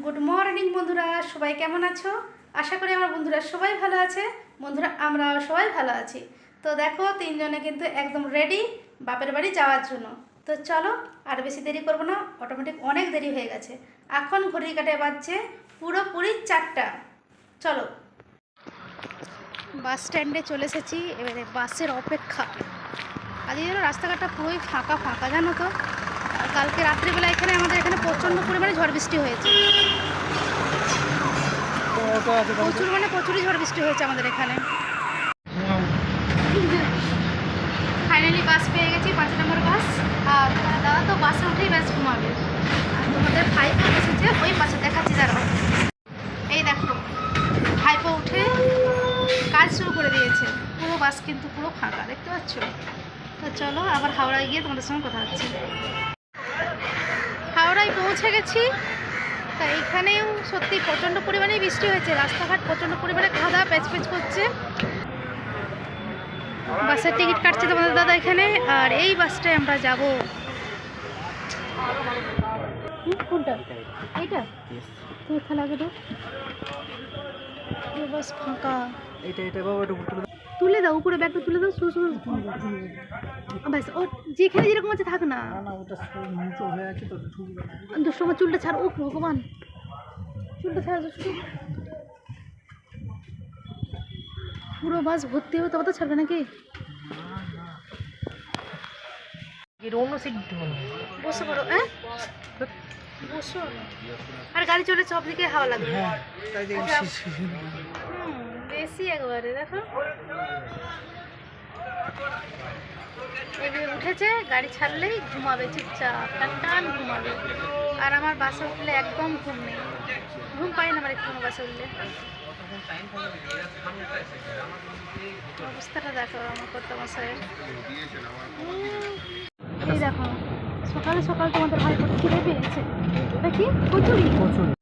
Good morning বন্ধুরা। সবাই কেমন আছো? আশা করি আমার বন্ধুরা সবাই ভালো আছে। বন্ধুরা আমরা সবাই ভালো আছি। তো দেখো, তিনজনে কিন্তু একদম রেডি বাপের বাড়ি যাওয়ার জন্য। তো চলো, আর বেশি দেরি করব না অটোমেটিক অনেক দেরি হয়ে গেছে। এখন ঘড়ির কাটে বাজছে পুরোপুরি চারটা। চলো। বাস স্ট্যান্ডে চলে এসেছি, এবারে বাসের অপেক্ষা। আজকে রাস্তাঘাটটা পুরোই ফাঁকা ফাঁকা, জানো তো? কালকে রাত্রিবেলা এখানে আমাদের এখানে প্রচণ্ড পরিমাণে ঝড় বৃষ্টি হয়েছে। প্রচুর মানে প্রচুরই ঝড় বৃষ্টি হয়েছে আমাদের এখানে। ফাইনালি বাস পেয়ে গেছি, পাঁচ নম্বর বাস আর দাদা তো বাসে উঠেই ব্যাস ঘুমাবে। আর তোমাদের ভাইপো বসেছে ওই পাশে দেখাচ্ছি, দাঁড়াও। এই দেখো, ভাইপো উঠে কাজ শুরু করে দিয়েছে। পুরো বাস কিন্তু পুরো ফাঁকা, দেখতে পাচ্ছ? তো চলো, আবার হাওড়ায় গিয়ে তোমাদের সঙ্গে কথা হচ্ছে। পৌঁছে গেছি। তা এখানেও সত্যি প্রচণ্ড পরিমাণে বৃষ্টি হয়েছে। রাস্তাঘাট প্রচণ্ড পরিমাণে খাদা প্যাচ প্যাচ করছে। বাসের টিকিট কাটছে তোমাদের দাদা এখানে আর এই বাসটায় আমরা যাব। কোনটা? এইটা? তুই খেলা আগে বাস ফাঁকা। এটা এটা বাবা তুলে দাও। উপরে ব্যাগটা তুলে দাও শুরু শুরু ব্যাস ও যেখানে যেরকম আছে থাক না। না না ওটা সব নিচু হয়ে আছে তো ঠুকবে না। দুষ্ট আমার চুলটা ছাড়। ও ভগবান। চুলটা ছাড় পুরো বাস ভর্তি হবে তবে তো ছাড়বে নাকি? বসে পড়ো হ্যাঁ? বসো। আর গাড়ি চলে সব দিকে হাওয়া লাগবে। বেশি একবারে, দেখো। এবার উঠেছে, গাড়ি ছাড়লেই ঘুমাবে, চুপচাপ টান টান ঘুমাবে। আর আমার বাসে উঠলে একদম ঘুম নেই। ঘুম পাই না আমার একটু বাসে উঠলে। অবস্থাটা দেখো আমার কর্তা মশাইয়ের এই দেখো, সকালে সকাল তোমাদের ভাই খিদে পেয়েছে দেখি কচুরি প্রচুর কচুরি।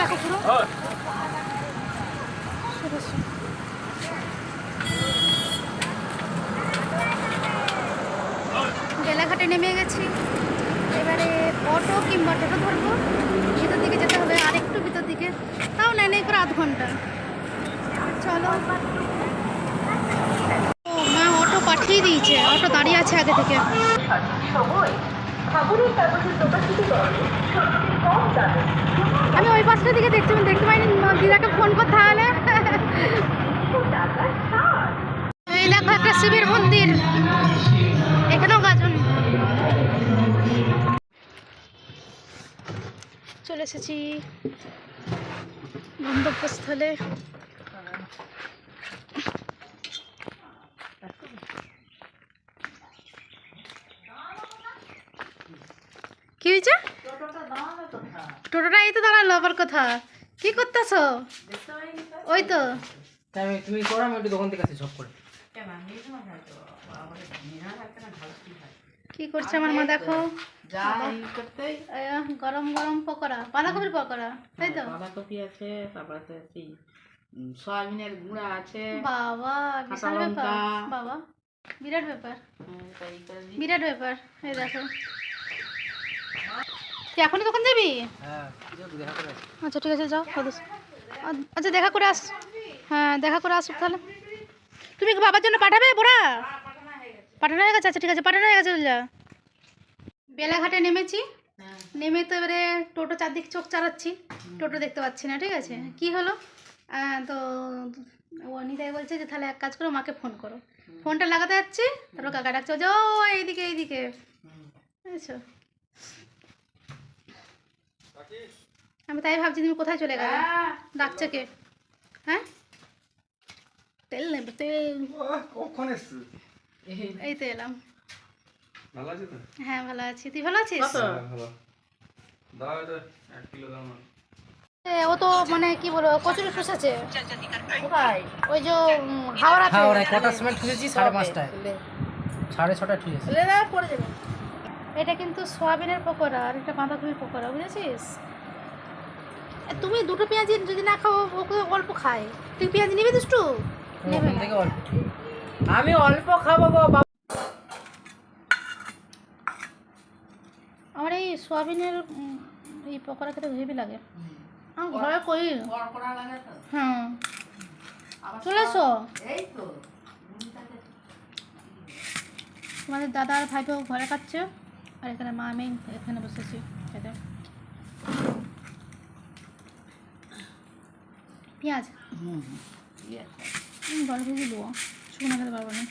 দেখো পুরো। শুধু বেলাঘাটে নেমে গেছি। এবারে অটো কিংবা টোটো ধরবো। ভিতর দিকে যেতে হবে আর একটু ভিতর দিকে। তাও নেয় নেই করে আধ ঘণ্টা। চলো। মা অটো পাঠিয়ে দিয়েছে। অটো দাঁড়িয়ে আছে আগে থেকে। আমি ওই পাশটার দিকে দেখছি আমি দেখতে পাইনি। দিদাকে ফোন করতে তাহলে এই দেখো একটা শিবের মন্দির। এখানেও গাজন চলে এসেছি গন্তব্যস্থলে কি হয়েছে টোটোটা এই তো দাঁড়াল আবার কথা। কি করতেছ? ওই তো তুমি করো আমি একটু দোকান থেকে আসি সব করে। কি করছে আমার মা দেখো। গরম গরম পকোড়া বাঁধাকপির পকোড়া তাই তো? বাঁধাকপি আছে তারপরে সয়াবিনের গুঁড়া আছে বাবা বিশাল ব্যাপার। বাবা বিরাট ব্যাপার। দিই। বিরাট ব্যাপার এই দেখো। তুই এখনই তখন যাবি? হ্যাঁ যাও। আচ্ছা ঠিক আছে যাও সদস্য আচ্ছা দেখা করে আস। হ্যাঁ দেখা করে আসুক তাহলে। তুমি কি বাবার জন্য পাঠাবে বোরা পাঠানো হয়ে গেছে? আচ্ছা ঠিক আছে পাঠানো হয়ে গেছে যা বেলাঘাটে নেমেছি। হ্যাঁ। নেমে তো এবারে টোটো চারদিক চোখ চালাচ্ছি। টোটো দেখতে পাচ্ছি না ঠিক আছে? কি হলো? তো ও নিতাই বলছে যে তাহলে এক কাজ করো মাকে ফোন করো। ফোনটা লাগাতে যাচ্ছি তারপর কাকা ডাকছে যে ও এইদিকে এইদিকে। বুঝেছ? আমি তাই ভাবছি তুমি কোথায় চলে গেলে? হ্যাঁ। ডাকছে কে? হ্যাঁ? তেল নেবে তেল। কখন এসছিস? এই তো এলাম। ভালো আছে হ্যাঁ ভালো আছি। তুই ভালো আছিস? হ্যাঁ, ভালো। দাও এটা এক কিলো দাও না এ, ও তো মানে কি বলব কচুরি ঠুসেছে কোথায়? ওই যে হাওড়াতে হ্যাঁ কটার সময় ঠুকেছি সাড়ে পাঁচটায়। সাড়ে ছটায় পড়ে যাবে। এটা কিন্তু সোয়াবিনের পকোড়া আর এটা বাঁধাকপির পকোড়া বুঝেছিস? তুমি দুটো পেঁয়াজি যদি না খাও ওকে অল্প খায়। তুই পেঁয়াজি নিবি দুষ্টু? আমি অল্প খাব আমার এই সোয়াবিনের এই পকোড়া খেতে হেভি লাগে। আমি ঘরে কই কড়কড়া লাগে তো। হ্যাঁ চলে এসো। এই তো। তোমাদের দাদা আর ভাইপো ঘরে খাচ্ছে। আর এখানে মা আমি এখানে বসেছি খেতে পেঁয়াজ? হুম জল ভিজিয়ে দেবো। শুকনো খেতে পারব না।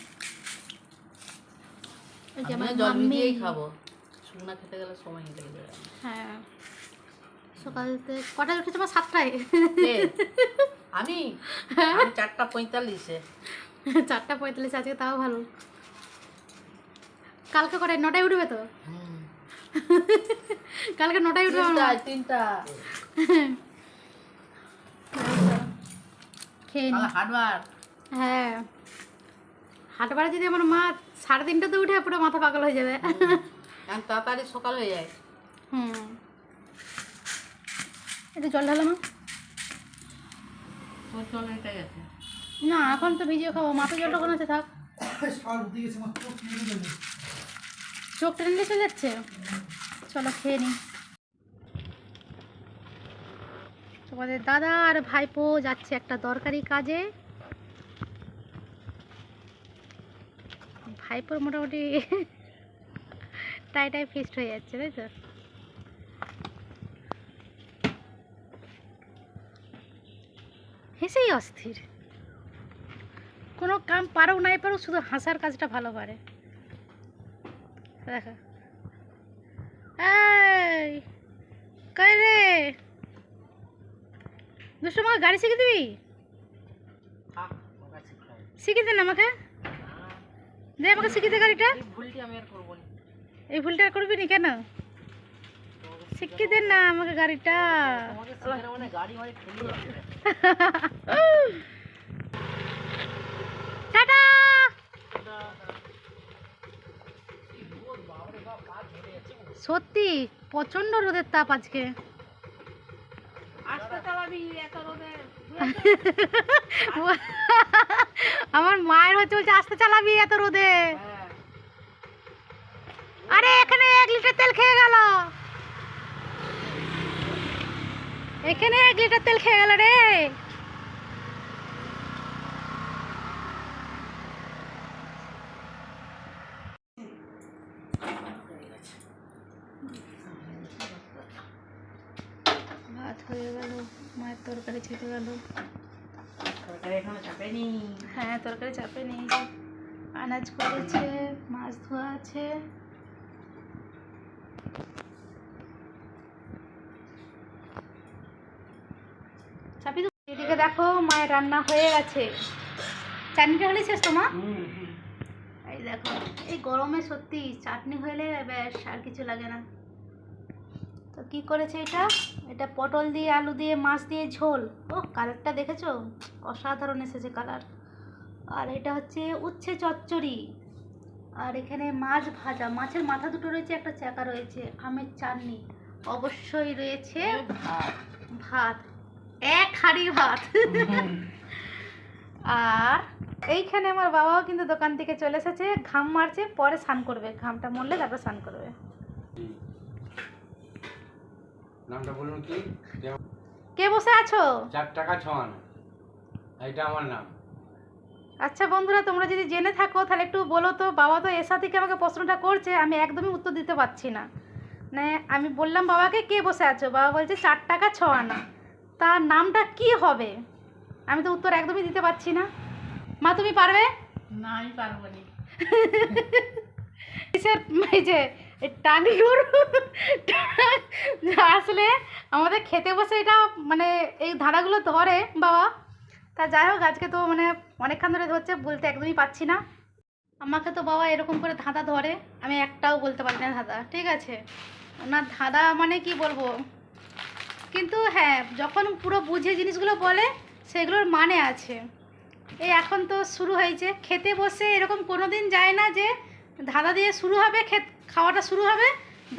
জল খাব। শুকনা খেতে গেলে সময় লেগে যাবে হ্যাঁ। কটায় উঠেছে আমার সাতটায়। আমি? আমি চারটা পঁয়তাল্লিশে। চারটা পঁয়তাল্লিশ আজকে তাও ভালো। কালকে কটায়? নটায় উঠবে তো? কালকে নটায় উঠবে আমার তিনটা। খেয়ে নি। হাটবার হ্যাঁ। হাটবারে যদি আমার মা সাড়ে তিনটাতে উঠে পুরো মাথা পাগল হয়ে যাবে। এখন তাড়াতাড়ি সকাল হয়ে যায়। হুম। একটু জল ঢালাম এটা না এখন তো ভিজিয়ে খাব। মাথা জলটা কোন আছে থাক। চোখ টেনে চলে যাচ্ছে? চলো খেয়ে নি তোমাদের দাদা আর ভাইপো যাচ্ছে একটা দরকারি কাজে। ভাইপোর মোটামুটি টাই টাই ফিস্ট হয়ে যাচ্ছে, তাই তো? হেসেই অস্থির। কোনো কাম পারো, নাই পারো, শুধু হাসার কাজটা ভালো পারে। দেখো এই কই রে? দুষ্টু আমাকে গাড়ি শিখে দিবি? শিখে দে না আমাকে। দে আমাকে শিখে দে গাড়িটা। এই ভুলটি আর করব না। কেন? শিখিয়ে দে না। আমাকে গাড়িটা। গাড়ি মারি ঠেলে যাবে টাটা সত্যি প্রচণ্ড রোদের তাপ আজকে। আস্তে চালাবি এত রোদে আমার মায়ের হচ্ছে বলছে আস্তে চালাবি এত রোদে। হ্যাঁ। আরে এখানে এক লিটার তেল খেয়ে গেল। এখানে এক লিটার তেল খেয়ে গেল রে ভাত হয়ে গেল মায়ের তরকারি ছেটে গেল তরকারি এখনও চাপেনি। হ্যাঁ তরকারি চাপে নেই আনাজ করেছে মাছ ধোয়া আছে। চাপি তো এদিকে দেখো মায়ের রান্না হয়ে গেছে। চাটনিটা হলে শেষ হুম। এই দেখো এই গরমে সত্যি চাটনি হলে ব্যাস আর কিছু লাগে না। তো কি করেছে এটা? এটা পটল দিয়ে আলু দিয়ে মাছ দিয়ে ঝোল। ও কালারটা দেখেছ? অসাধারণ এসেছে কালার আর এটা হচ্ছে উচ্ছে চচ্চড়ি। আর এখানে মাছ ভাজা। মাছের মাথা দুটো রয়েছে একটা চাকা রয়েছে আমের চাটনি। অবশ্যই রয়েছে ভাত। ভাত। এক হাঁড়ি ভাত। আর এইখানে আমার বাবাও কিন্তু দোকান থেকে চলে এসেছে ঘাম মারছে পরে স্নান করবে। ঘামটা মরলে তারপর স্নান করবে। নামটা বলুন কি? কে বসে আছো? চার টাকা ছ আনা এইটা আমার নাম। আচ্ছা বন্ধুরা তোমরা যদি জেনে থাকো তাহলে একটু বলো তো বাবা তো এসা থেকে আমাকে প্রশ্নটা করছে আমি একদমই উত্তর দিতে পারছি না। মানে আমি বললাম বাবাকে কে বসে আছো? বাবা বলছে চার টাকা ছ আনা তার নামটা কি হবে? আমি তো উত্তর একদমই দিতে পারছি না। মা তুমি পারবে? না আমি পারব না। কিসের এই যে এই আসলে আমাদের খেতে বসে এটা মানে এই ধারাগুলো ধরে, বাবা। তা যাই হোক, আজকে তো মানে অনেকক্ষণ ধরে ধরছে, বলতে একদমই পাচ্ছি না। আমাকে তো বাবা এরকম করে ধাঁধা ধরে, আমি একটাও বলতে পারি না ধাঁধা, ঠিক আছে? ওনার ধাঁধা মানে কি বলব? কিন্তু হ্যাঁ যখন পুরো বুঝে জিনিসগুলো বলে, সেগুলোর মানে আছে। এই এখন তো শুরু হয়েছে। খেতে বসে এরকম কোনো দিন যায় না যে ধাঁধা দিয়ে শুরু হবে খাওয়াটা শুরু হবে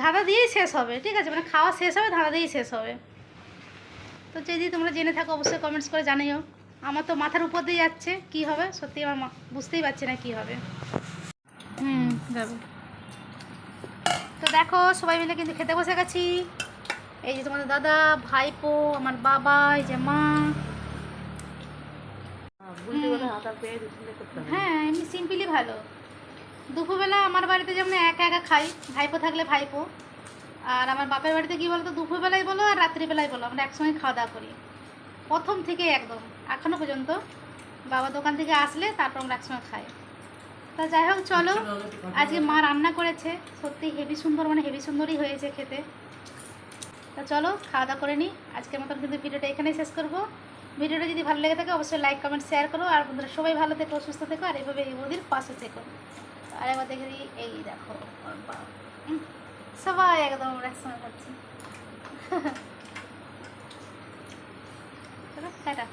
ধাঁধা দিয়েই শেষ হবে ঠিক আছে? মানে খাওয়া শেষ হবে ধাঁধা দিয়েই শেষ হবে। তো যদি তোমরা জেনে থাকো অবশ্যই কমেন্টস করে জানিও। আমার তো মাথার উপর দিয়ে যাচ্ছে কি হবে? সত্যি আমার বুঝতেই পারছি না কি হবে। হুম যাবে। তো দেখো সবাই মিলে কিন্তু খেতে বসে গেছি। এই যে তোমাদের দাদা ভাইপো আমার বাবা এই যে মা। হ্যাঁ এমনি সিম্পলি ভালো। দুপুরবেলা আমার বাড়িতে যেমন একা একা খাই ভাইপো থাকলে ভাইপো। আর আমার বাপের বাড়িতে কী বলতো দুপুরবেলায় বলো আর রাত্রিবেলায় বলো আমরা একসঙ্গে খাওয়া দাওয়া করি। প্রথম থেকে একদম এখনও পর্যন্ত। বাবা দোকান থেকে আসলে তারপর আমরা একসঙ্গে খাই। তা যাই হোক চলো। আজকে মা রান্না করেছে। সত্যি হেভি সুন্দর মানে হেভি সুন্দরই হয়েছে খেতে। তা চলো খাওয়া দাওয়া করে নিই আজকের মতন কিন্তু ভিডিওটা এখানেই শেষ করব। ভিডিওটা যদি ভালো লেগে থাকে অবশ্যই লাইক কমেন্ট শেয়ার করো। আর বন্ধুরা সবাই ভালো থেকো সুস্থ থেকো। আর এভাবে এই বৌদির পাশে থেকো। আর একবার দেখে দিই এই দেখো। সবাই একদম একসঙ্গে খাচ্ছি টাটা